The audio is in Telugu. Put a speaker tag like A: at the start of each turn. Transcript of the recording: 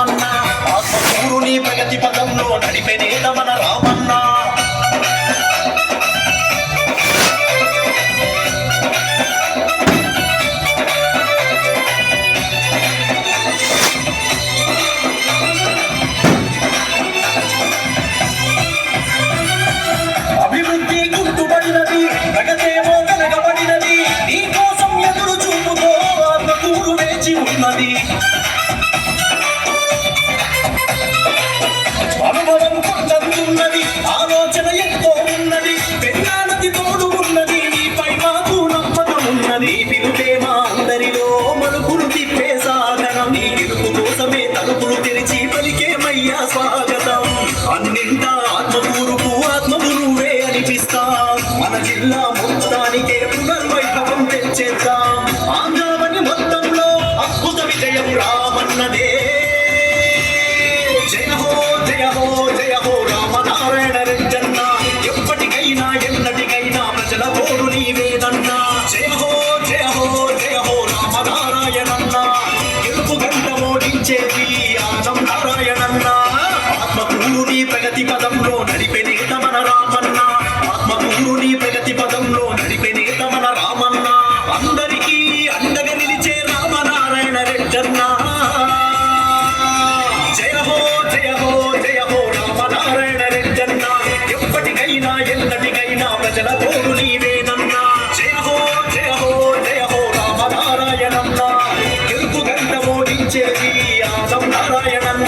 A: రామన్న. ఆత్మకూరుని ప్రగతి పదంలో నడిపే మన రామన్న. అభివృద్ధి గుర్తుపడినది ప్రగతేమో కలగబడినది నీ కోసం ఎదురు చూపుతో ఆత్మకూరు వేచి ఉన్నది. పలికేమయ్యా స్వాగతం. అన్నింటా ఆత్మకూరుకు ఆత్మకు నువ్వే అనిపిస్తా. మన జిల్లా మొత్తానికే పునర్వైభవం తెచ్చేద్దాం. ఆంధ్రావని మొత్తంలో అద్భుత విజయం రామన్నదే. జయ హో జయ హో జయ హో రామనారాయణ రెడ్డన్న. ఎప్పటికైనా ఎన్నటికైనా ప్రజల తోడు నీవేదన్నా. జయ హో జయ హో జయ హో రామనారాయణన్న. గెలుపు గంట ఓడించేది మన రామన్న ఆత్మకూరుని ప్రగతి పదంలో నడిపే నేత మన రామన్న. అందరికీ అండగా నిలిచే రామనారాయణ రెడ్డన్నా. జయ హో జయ హో జయ హో రామనారాయణ రెడ్డన్న. ఎప్పటికైనా ఎన్నటికైనా ప్రజల తోడు